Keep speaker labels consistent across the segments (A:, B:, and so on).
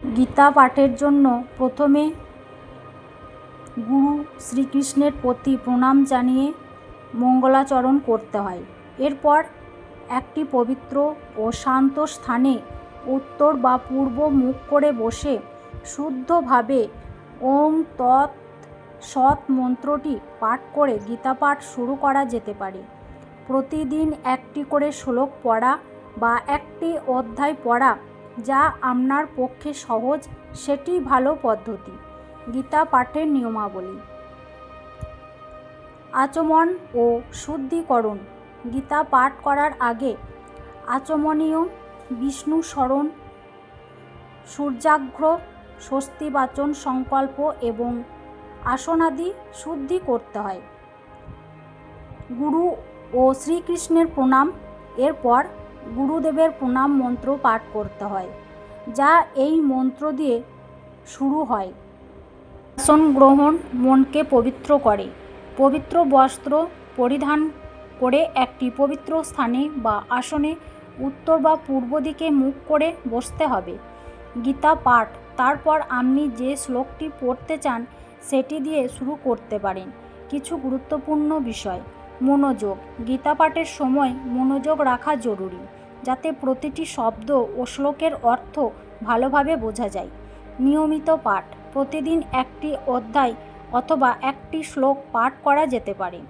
A: গীতা পাঠের জন্য প্রথমে গুরু শ্রীকৃষ্ণের প্রতি প্রণাম জানিয়ে মঙ্গলাচরণ করতে হয়। এরপর একটি পবিত্র ও শান্ত স্থানে উত্তর বা পূর্ব মুখ করে বসে শুদ্ধভাবে ওম তৎ সৎ মন্ত্রটি পাঠ করে গীতা পাঠ শুরু করা যেতে পারে। প্রতিদিন একটি করে শ্লোক পড়া বা একটি অধ্যায় পড়া যা আপনার পক্ষে সহজ, সেটি ভালো পদ্ধতি। গীতা পাঠের নিয়মাবলী। আচমন ও শুদ্ধিকরণ। গীতা পাঠ করার আগে আচমনীয়, বিষ্ণু স্মরণ সূর্যাঘ্র, স্বস্তিবাচন সংকল্প এবং আসনাদি শুদ্ধি করতে হয়। গুরু ও শ্রীকৃষ্ণের প্রণাম। এরপর গুরুদেবের প্রণাম মন্ত্র পাঠ করতে হয়, যা এই মন্ত্র দিয়ে শুরু হয়। আসন গ্রহণ মনকে পবিত্র করে। পবিত্র বস্ত্র পরিধান করে একটি পবিত্র স্থানে বা আসনে উত্তর বা পূর্ব দিকে মুখ করে বসতে হবে। গীতা পাঠ, তারপর আপনি যে শ্লোকটি পড়তে চান, সেটি দিয়ে শুরু করতে পারেন। কিছু গুরুত্বপূর্ণ বিষয়, মনোযোগ। গীতা পাঠের সময় মনোযোগ রাখা জরুরি। যাতে প্রতিটি শব্দ ও শ্লোকের অর্থ ভালোভাবে বোঝা যায়। নিয়মিত পাঠ, প্রতিদিন একটি অধ্যায় অথবা একটি শ্লোক পাঠ করা যেতে পারে।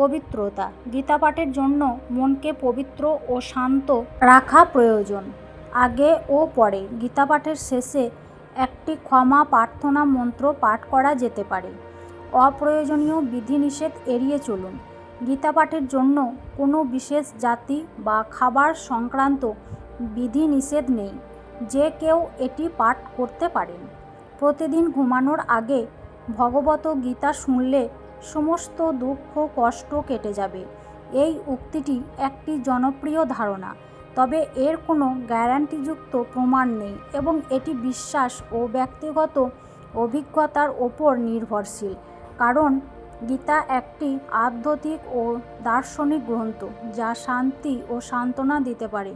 A: পবিত্রতা, গীতা পাঠের জন্য মনকে পবিত্র ও শান্ত রাখা প্রয়োজন। আগে ও পরে গীতা পাঠের শেষে একটি ক্ষমা প্রার্থনা মন্ত্র পাঠ করা যেতে পারে। অপ্রয়োজনীয় বিধিনিষেধ এড়িয়ে চলুন। গীতা পাঠের জন্য কোনো বিশেষ জাতি বা খাবার সংক্রান্ত বিধিনিষেধ নেই, যে কেউ এটি পাঠ করতে পারেন। প্রতিদিন ঘুমানোর আগে ভগবত গীতা শুনলে সমস্ত দুঃখ, কষ্ট কেটে যাবে। এই উক্তিটি একটি জনপ্রিয় ধারণা, তবে এর কোনো গ্যারান্টিযুক্ত প্রমাণ নেই এবং এটি বিশ্বাস ও ব্যক্তিগত অভিজ্ঞতার ওপর নির্ভরশীল। কারণ গীতা একটি আধ্যাত্মিক ও দার্শনিক গ্রন্থ যা শান্তি ও সান্ত্বনা দিতে পারে।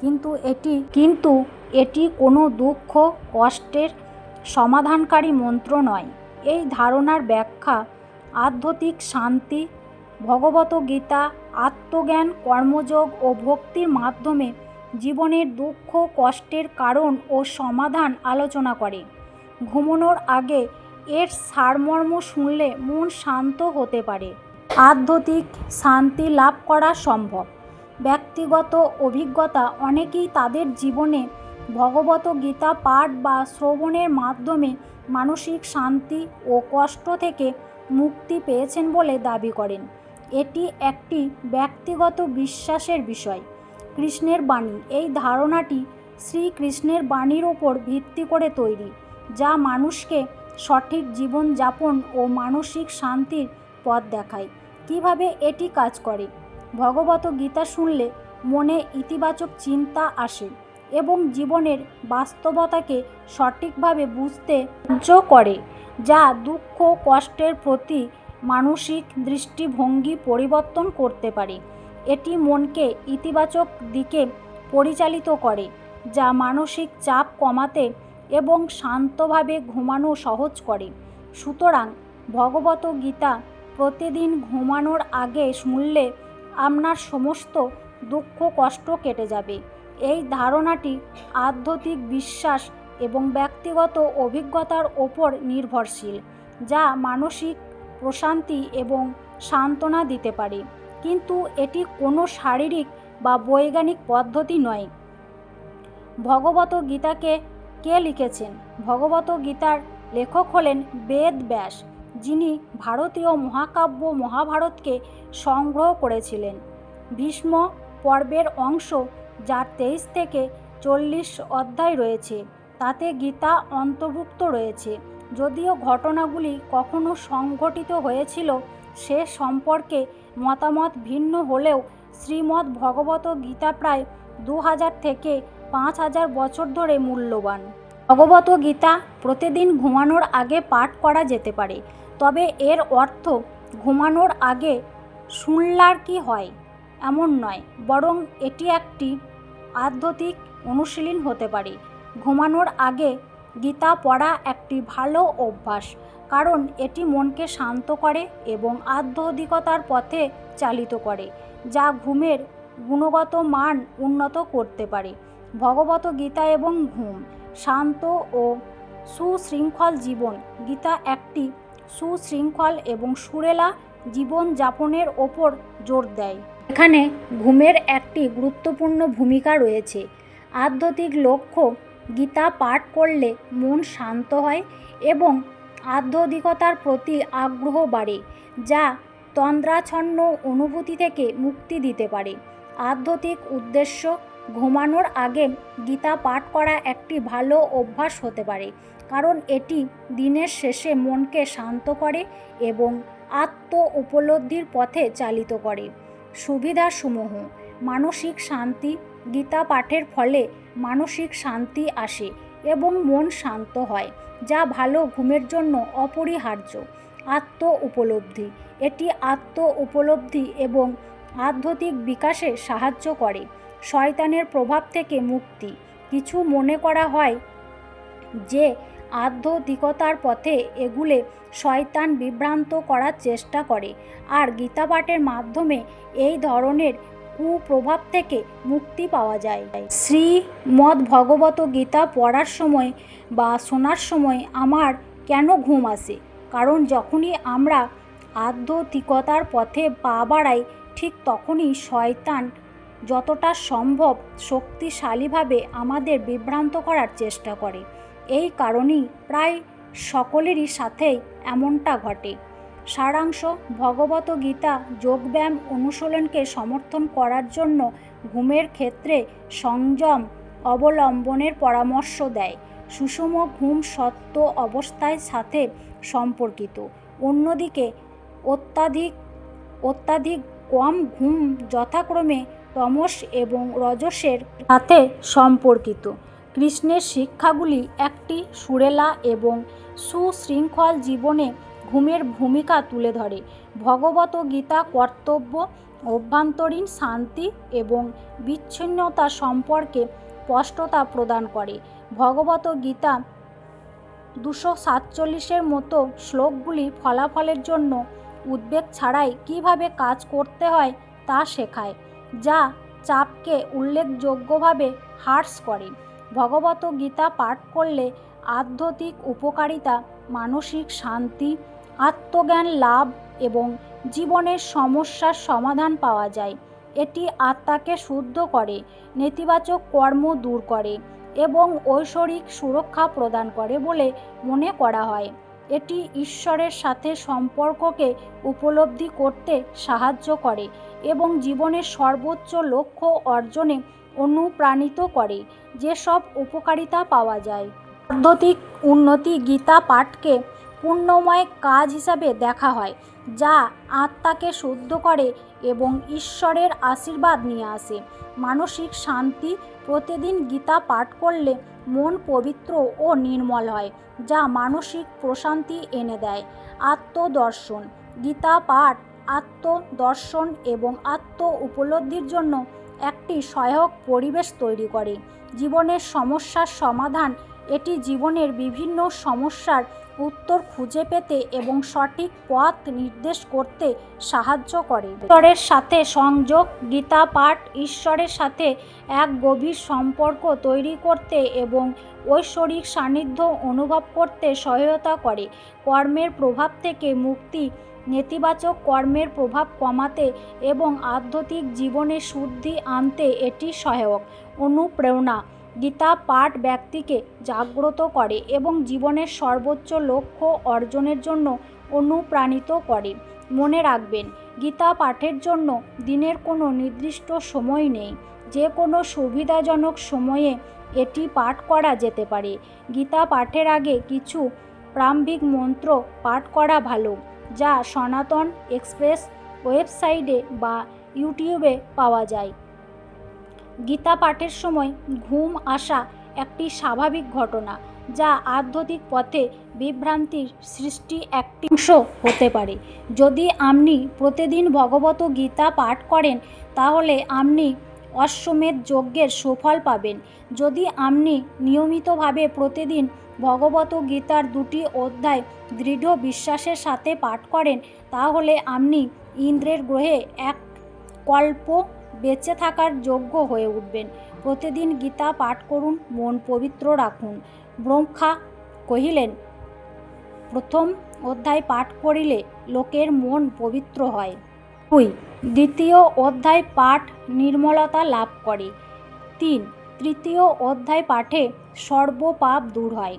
A: কিন্তু এটি কিন্তু এটি কোনো দুঃখ, কষ্টের সমাধানকারী মন্ত্র নয়। এই ধারণার ব্যাখ্যা আধ্যাত্মিক শান্তি, ভগবত গীতা, আত্মজ্ঞান, কর্মযোগ ও ভক্তির মাধ্যমে জীবনের দুঃখ, কষ্টের কারণ ও সমাধান আলোচনা করে। ঘুমানোর আগে এর সারমর্ম শুনলে মন শান্ত হতে পারে। আধ্যাত্মিক শান্তি লাভ করা সম্ভব। ব্যক্তিগত অভিজ্ঞতা অনেকেই তাদের জীবনে ভগবত গীতা পাঠ বা শ্রবণের মাধ্যমে মানসিক শান্তি ও কষ্ট থেকে মুক্তি পেয়েছেন বলে দাবি করেন। এটি একটি ব্যক্তিগত বিশ্বাসের বিষয়। কৃষ্ণের বাণী, এই ধারণাটি শ্রীকৃষ্ণের বাণীর ওপর ভিত্তি করে তৈরি, যা মানুষকে সঠিক জীবনযাপন ও মানসিক শান্তির পথ দেখায়। কীভাবে এটি কাজ করে? ভগবত গীতা শুনলে মনে ইতিবাচক চিন্তা আসে এবং জীবনের বাস্তবতাকে সঠিকভাবে বুঝতে সাহায্য করে, যা দুঃখ কষ্টের প্রতি মানসিক দৃষ্টিভঙ্গি পরিবর্তন করতে পারে। এটি মনকে ইতিবাচক দিকে পরিচালিত করে, যা মানসিক চাপ কমাতে এবং শান্তভাবে ঘুমানো সহজ করে। সুতরাং ভগবত গীতা প্রতিদিন ঘুমানোর আগে শুনলে আপনার সমস্ত দুঃখ কষ্ট কেটে যাবে। এই ধারণাটি আধ্যাত্মিক বিশ্বাস এবং ব্যক্তিগত অভিজ্ঞতার ওপর নির্ভরশীল, যা মানসিক প্রশান্তি এবং সান্ত্বনা দিতে পারে। কিন্তু এটি কোনো শারীরিক বা বৈজ্ঞানিক পদ্ধতি নয়। ভগবত গীতাকে কে লিখেছেন? ভগবত গীতার লেখক হলেন বেদ ব্যাস, যিনি ভারতীয় মহাকাব্য মহাভারতকে সংগ্রহ করেছিলেন। ভীষ্ম পর্বের অংশ যার তেইশ থেকে চল্লিশ অধ্যায় রয়েছে, তাতে গীতা অন্তর্ভুক্ত রয়েছে। যদিও ঘটনাগুলি কখনো সংঘটিত হয়েছিল, সে সম্পর্কে মতামত ভিন্ন হলেও শ্রীমদ্ ভগবত গীতা প্রায় দু হাজার থেকে পাঁচ হাজার বছর ধরে মূল্যবান। ভগবত গীতা প্রতিদিন ঘুমানোর আগে পাঠ করা যেতে পারে, তবে এর অর্থ ঘুমানোর আগে শুনলার কি হয় এমন নয়, বরং এটি একটি আধ্যাত্মিক অনুশীলন হতে পারে। ঘুমানোর আগে গীতা পড়া একটি ভালো অভ্যাস, কারণ এটি মনকে শান্ত করে এবং আধ্যাত্মিকতার পথে চালিত করে, যা ঘুমের গুণগত মান উন্নত করতে পারে। ভগবত গীতা এবং ঘুম, শান্ত ও সুশৃঙ্খল জীবন। গীতা একটি সুশৃঙ্খল এবং সুরেলা জীবনযাপনের ওপর জোর দেয়। এখানে ঘুমের একটি গুরুত্বপূর্ণ ভূমিকা রয়েছে। আধ্যাত্মিক লক্ষ্য, গীতা পাঠ করলে মন শান্ত হয় এবং আধ্যাত্মিকতার প্রতি আগ্রহ বাড়ে, যা তন্দ্রাচ্ছন্ন অনুভূতি থেকে মুক্তি দিতে পারে। আধ্যাত্মিক উদ্দেশ্য ঘুমানোর আগে গীতা পাঠ করা একটি ভালো অভ্যাস হতে পারে, কারণ এটি দিনের শেষে মনকে শান্ত করে এবং আত্ম উপলব্ধির পথে চালিত করে। সুবিধাসমূহ, মানসিক শান্তি, গীতা পাঠের ফলে মানসিক শান্তি আসে এবং মন শান্ত হয়, যা ভালো ঘুমের জন্য অপরিহার্য। আত্ম উপলব্ধি এটি আত্ম উপলব্ধি এবং আধ্যাত্মিক বিকাশে সাহায্য করে। শয়তানের প্রভাব থেকে মুক্তি। কিছু মনে করা হয় যে, আধ্যাত্মিকতার পথে এগুলে শয়তান বিভ্রান্ত করার চেষ্টা করে। আর গীতা পাঠের মাধ্যমে এই ধরনের কুপ্রভাব থেকে মুক্তি পাওয়া যায়। শ্রীমদ্ ভগবত গীতা পড়ার সময় বা শোনার সময় আমার কেন ঘুম আসে? কারণ যখনই আমরা আধ্যাত্মিকতার পথে পা বাড়াই, ঠিক তখনই শয়তান যতটা সম্ভব শক্তিশালীভাবে আমাদের বিভ্রান্ত করার চেষ্টা করে। এই কারণেই প্রায় সকলেরই সাথেই এমনটা ঘটে। সারাংশ ভগবত গীতা যোগব্যায়াম অনুশীলনকে সমর্থন করার জন্য ঘুমের ক্ষেত্রে সংযম অবলম্বনের পরামর্শ দেয়। সুষম ঘুম সত্য অবস্থায় সাথে সম্পর্কিত। অন্যদিকে অত্যাধিক অত্যাধিক কম ঘুম যথাক্রমে তমস এবং রজসের সাথে সম্পর্কিত। কৃষ্ণের শিক্ষাগুলি একটি সুরেলা এবং সুশৃঙ্খল জীবনে ঘুমের ভূমিকা তুলে ধরে। ভগবত গীতা কর্তব্য, অভ্যন্তরীণ শান্তি এবং বিচ্ছিন্নতা সম্পর্কে স্পষ্টতা প্রদান করে। ভগবত গীতা দুশো সাতচল্লিশের মতো শ্লোকগুলি ফলাফলের জন্য উদ্বেগ ছাড়াই কীভাবে কাজ করতে হয় তা শেখায়। যা চাপকে উল্লেখযোগ্যভাবে হ্রাস করে। ভগবত গীতা পাঠ করলে আধ্যাত্মিক উপকারিতা, মানসিক শান্তি, আত্মজ্ঞান লাভ এবং জীবনের সমস্যার সমাধান পাওয়া যায়। এটি আত্মাকে শুদ্ধ করে, নেতিবাচক কর্ম দূর করে এবং ঐশ্বরিক সুরক্ষা প্রদান করে বলে মনে করা হয়। এটি ঈশ্বরের সাথে সম্পর্ককে উপলব্ধি করতে সাহায্য করে। এবং জীবনের সর্বোচ্চ লক্ষ্য অর্জনে অনুপ্রাণিত করে, যেসব উপকারিতা পাওয়া যায়। আধ্যাত্মিক উন্নতি গীতা পাঠকে পুণ্যময় কাজ হিসাবে দেখা হয়, যা আত্মাকে শুদ্ধ করে এবং ঈশ্বরের আশীর্বাদ নিয়ে আসে। মানসিক শান্তি প্রতিদিন গীতা পাঠ করলে মন পবিত্র ও নির্মল হয়, যা মানসিক প্রশান্তি এনে দেয়। আত্মদর্শন, গীতা পাঠ আত্মদর্শন এবং আত্ম উপলব্ধির জন্য একটি সহায়ক পরিবেশ তৈরি করে। জীবনের সমস্যার সমাধান, এটি জীবনের বিভিন্ন সমস্যার উত্তর খুঁজে পেতে এবং সঠিক পথ নির্দেশ করতে সাহায্য করে। ঈশ্বরের সাথে সংযোগ, গীতা পাঠ, ঈশ্বরের সাথে এক গভীর সম্পর্ক তৈরি করতে এবং ঐশ্বরিক সান্নিধ্য অনুভব করতে সহায়তা করে। কর্মের প্রভাব থেকে মুক্তি নেতিবাচক কর্মের প্রভাব কমাতে এবং আধ্যাত্মিক জীবনে শুদ্ধি আনতে এটি সহায়ক। অনুপ্রেরণা, গীতা পাঠ ব্যক্তিকে জাগ্রত করে এবং জীবনের সর্বোচ্চ লক্ষ্য অর্জনের জন্য অনুপ্রাণিত করে। মনে রাখবেন, গীতা পাঠের জন্য দিনের কোনো নির্দিষ্ট সময় নেই। যে কোনো সুবিধাজনক সময়ে এটি পাঠ করা যেতে পারে। গীতা পাঠের আগে কিছু প্রারম্ভিক মন্ত্র পাঠ করা ভালো। যা সনাতন এক্সপ্রেস ওয়েবসাইটে বা ইউটিউবে পাওয়া যায়। গীতা পাঠের সময় ঘুম আসা একটি স্বাভাবিক ঘটনা, যা আধ্যাত্মিক পথে বিভ্রান্তির সৃষ্টি একটি অংশ হতে পারে। যদি আপনি প্রতিদিন ভগবত গীতা পাঠ করেন, তাহলে আপনি অশ্বমেধ যজ্ঞের সুফল পাবেন। যদি আপনি নিয়মিতভাবে প্রতিদিন ভগবত গীতার দুটি অধ্যায় দৃঢ় বিশ্বাসের সাথে পাঠ করেন, তাহলে আপনি ইন্দ্রের গ্রহে এক কল্প বেঁচে থাকার যোগ্য হয়ে উঠবেন। প্রতিদিন গীতা পাঠ করুন, মন পবিত্র রাখুন। ব্রহ্মা কহিলেন, প্রথম অধ্যায় পাঠ করিলে লোকের মন পবিত্র হয়। দুই দ্বিতীয় অধ্যায় পাঠ নির্মলতা লাভ করে। তিন, তৃতীয় অধ্যায় পাঠে সর্বপাপ দূর হয়।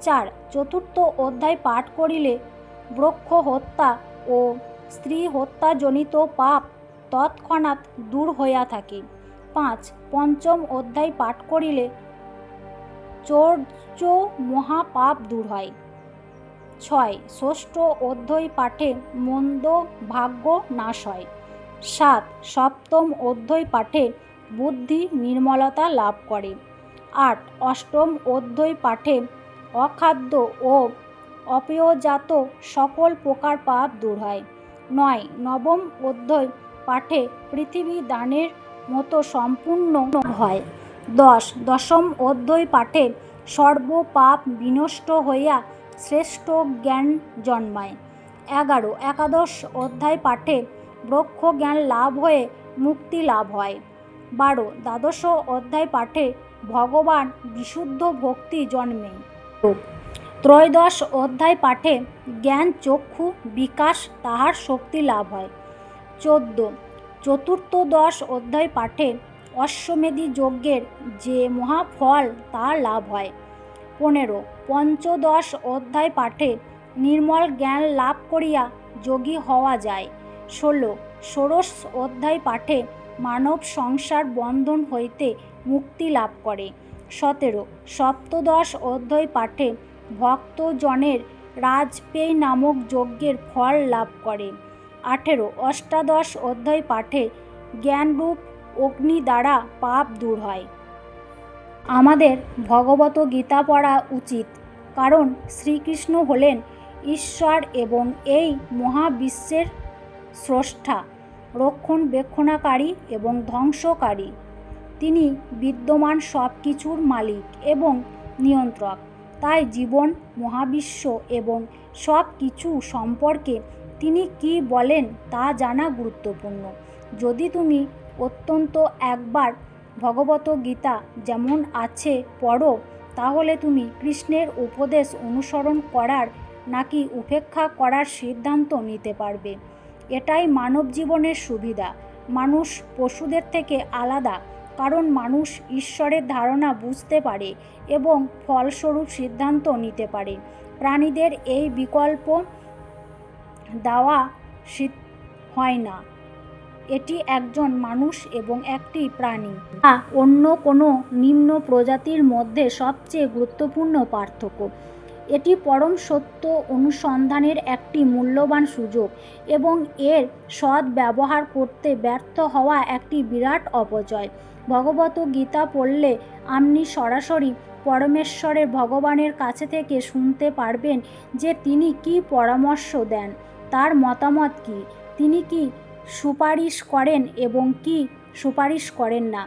A: চার, চতুর্থ অধ্যায় পাঠ করিলে বৃক্ষ হত্যা ও স্ত্রী হত্যাজনিত পাপ তৎক্ষণাৎ দূর হইয়া থাকে। পাঁচ, পঞ্চম অধ্যায় পাঠ করিলে চৌর্য মহাপাপ দূর হয়। ছয়, ষষ্ঠ অধ্যায় পাঠে মন্দ ভাগ্য নাশ হয়। সাত, সপ্তম অধ্যায় পাঠে বুদ্ধি নির্মলতা লাভ করে। আট, অষ্টম অধ্যায় পাঠে অখাদ্য ও অপেয়জাত সকল প্রকার পাপ দূর হয়। নয়, নবম অধ্যায় পাঠে পৃথিবী দানের মতো সম্পূর্ণ হয়। দশ, দশম অধ্যায় পাঠে সর্বপাপ বিনষ্ট হইয়া শ্রেষ্ঠ জ্ঞান জন্মায়। এগারো, একাদশ অধ্যায় পাঠে ব্রহ্ম জ্ঞান লাভ হয়ে মুক্তি লাভ হয়। বারো, দ্বাদশ অধ্যায় পাঠে ভগবান বিশুদ্ধ ভক্তি জন্মে। ত্রয়োদশ অধ্যায় পাঠে জ্ঞান, চক্ষু, বিকাশ তাহার শক্তি লাভ হয়। চোদ্দ চতুর্থদশ অধ্যায় পাঠে অশ্বমেধী যজ্ঞের যে মহাফল, তা লাভ হয়। পনেরো, পঞ্চদশ অধ্যায় পাঠে নির্মল জ্ঞান লাভ করিয়া যোগী হওয়া যায়। ষোলো, ষোড়শ অধ্যায় পাঠে মানব সংসার বন্ধন হইতে মুক্তি লাভ করে। সতেরো, সপ্তদশ অধ্যায় পাঠে ভক্তজনের রাজপেয় নামক যজ্ঞের ফল লাভ করে। আঠেরো, অষ্টাদশ অধ্যায় পাঠে জ্ঞানরূপ অগ্নি দ্বারা পাপ দূর হয়। আমাদের ভগবত গীতা পড়া উচিত, কারণ শ্রীকৃষ্ণ হলেন ঈশ্বর এবং এই মহাবিশ্বের স্রষ্টা, রক্ষণবেক্ষণাকারী এবং ধ্বংসকারী। তিনি বিদ্যমান সব কিছুর মালিক এবং নিয়ন্ত্রক। তাই জীবন, মহাবিশ্ব এবং সব কিছু সম্পর্কে তিনি কি বলেন তা জানা গুরুত্বপূর্ণ। যদি তুমি অত্যন্ত একবার ভগবত গীতা যেমন আছে, পড়ো। তাহলে তুমি কৃষ্ণের উপদেশ অনুসরণ করার নাকি উপেক্ষা করার সিদ্ধান্ত নিতে পারবে। এটাই মানব জীবনের সুবিধা। মানুষ পশুদের থেকে আলাদা, কারণ মানুষ ঈশ্বরের ধারণা বুঝতে পারে এবং ফলস্বরূপ সিদ্ধান্ত নিতে পারে। প্রাণীদের এই বিকল্প দেওয়া হয় না। এটি একজন মানুষ এবং একটি প্রাণী। বা অন্য কোনো নিম্ন প্রজাতির মধ্যে সবচেয়ে গুরুত্বপূর্ণ পার্থক্য। এটি পরম সত্য অনুসন্ধানের একটি মূল্যবান সুযোগ এবং এর সৎ ব্যবহার করতে ব্যর্থ হওয়া একটি বিরাট অপচয়। ভগবত গীতা পড়লে আপনি সরাসরি পরমেশ্বরের ভগবানের কাছে থেকে শুনতে পারবেন যে তিনি কি পরামর্শ দেন, তার মতামত কি, তিনি কি সুপারিশ করেন এবং কি সুপারিশ করেন না।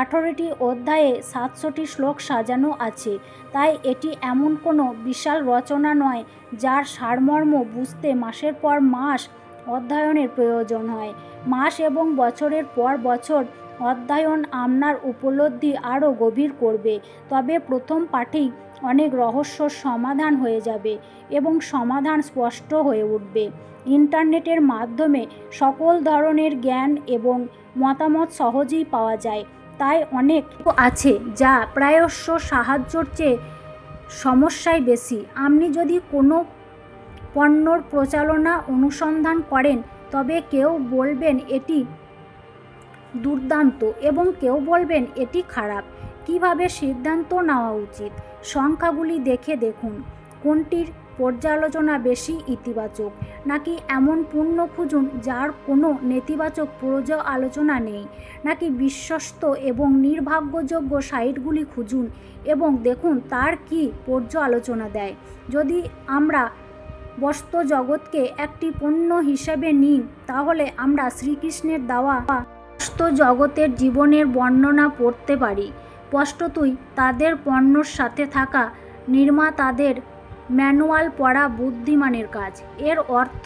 A: আঠেরোটি অধ্যায়ে সাতশোটি শ্লোক সাজানো আছে। তাই এটি এমন কোনো বিশাল রচনা নয়, যার সারমর্ম বুঝতে মাসের পর মাস অধ্যয়নের প্রয়োজন হয়। মাস এবং বছরের পর বছর অধ্যয়ন আপনার উপলব্ধি আরও গভীর করবে। তবে প্রথম পাঠেই অনেক রহস্যর সমাধান হয়ে যাবে এবং সমাধান স্পষ্ট হয়ে উঠবে। ইন্টারনেটের মাধ্যমে সকল ধরনের জ্ঞান এবং মতামত সহজেই পাওয়া যায়। তাই অনেক আছে যা প্রায়শ সাহায্যর চেয়ে সমস্যায় বেশি। আপনি যদি কোনো পণ্যর প্রচালনা অনুসন্ধান করেন, তবে কেউ বলবেন এটি দুর্দান্ত এবং কেউ বলবেন এটি খারাপ। কীভাবে সিদ্ধান্ত নেওয়া উচিত? সংখ্যাগুলি দেখে দেখুন। কোনটির পর্যালোচনা বেশি ইতিবাচক? নাকি এমন পূর্ণ খুঁজুন যার কোনো নেতিবাচক প্রজ আলোচনা নেই? নাকি বিশ্বস্ত এবং নির্ভাগ্যযোগ্য সাইটগুলি খুঁজুন এবং দেখুন তার কি পর্য আলোচনা দেয়? যদি আমরা বস্তু জগৎকে একটি পণ্য হিসেবে নিই তাহলে আমরা শ্রীকৃষ্ণের দেওয়া সমস্ত জগতের জীবনের বর্ণনা পড়তে পারি। স্পষ্টতই তাদের পণ্যর সাথে থাকা নির্মাতাদের ম্যানুয়াল পড়া বুদ্ধিমানের কাজ। এর অর্থ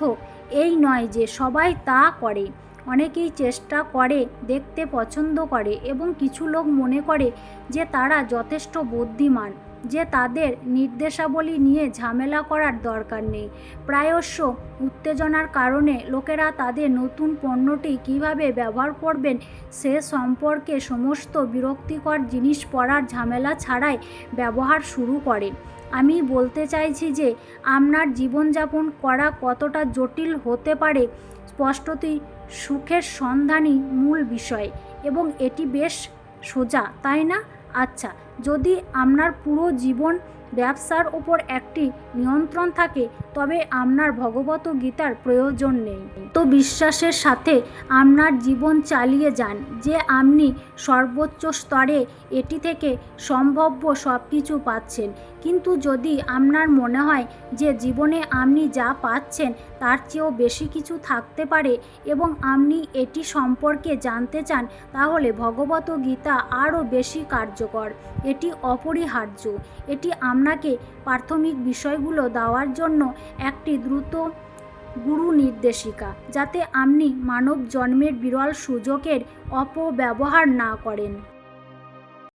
A: এই নয় যে সবাই তা করে। অনেকেই চেষ্টা করে, দেখতে পছন্দ করে এবং কিছু লোক মনে করে যে তারা যথেষ্ট বুদ্ধিমান। যে তাদের নির্দেশাবলী নিয়ে ঝামেলা করার দরকার নেই। প্রায়শ উত্তেজনার কারণে লোকেরা তাদের নতুন পণ্যটি কীভাবে ব্যবহার করবেন সে সম্পর্কে সমস্ত বিরক্তিকর জিনিস পড়ার ঝামেলা ছাড়াই ব্যবহার শুরু করে আমি বলতে চাইছি যে আপনার জীবনযাপন করা কতটা জটিল হতে পারে, স্পষ্টতই সুখের সন্ধানই মূল বিষয় এবং এটি বেশ সোজা, তাই না? আচ্ছা যদি আপনার পুরো জীবন ব্যবসার ওপর একটি নিয়ন্ত্রণ থাকে, তবে আপনার ভগবত গীতার প্রয়োজন নেই। তো বিশ্বাসের সাথে আপনার জীবন চালিয়ে যান, যে আপনি সর্বোচ্চ স্তরে এটি থেকে সম্ভাব্য সব কিছু পাচ্ছেন। কিন্তু যদি আপনার মনে হয় যে জীবনে আপনি যা পাচ্ছেন তার চেয়েও বেশি কিছু থাকতে পারে এবং আপনি এটি সম্পর্কে জানতে চান, তাহলে ভগবত গীতা আরও বেশি কার্যকর। এটি অপরিহার্য। এটি আপনাকে প্রাথমিক বিষয়গুলো দেওয়ার জন্য একটি দ্রুত গুরু নির্দেশিকা যাতে আপনি মানব জন্মের বিরল সুযোগের অপব্যবহার না করেন।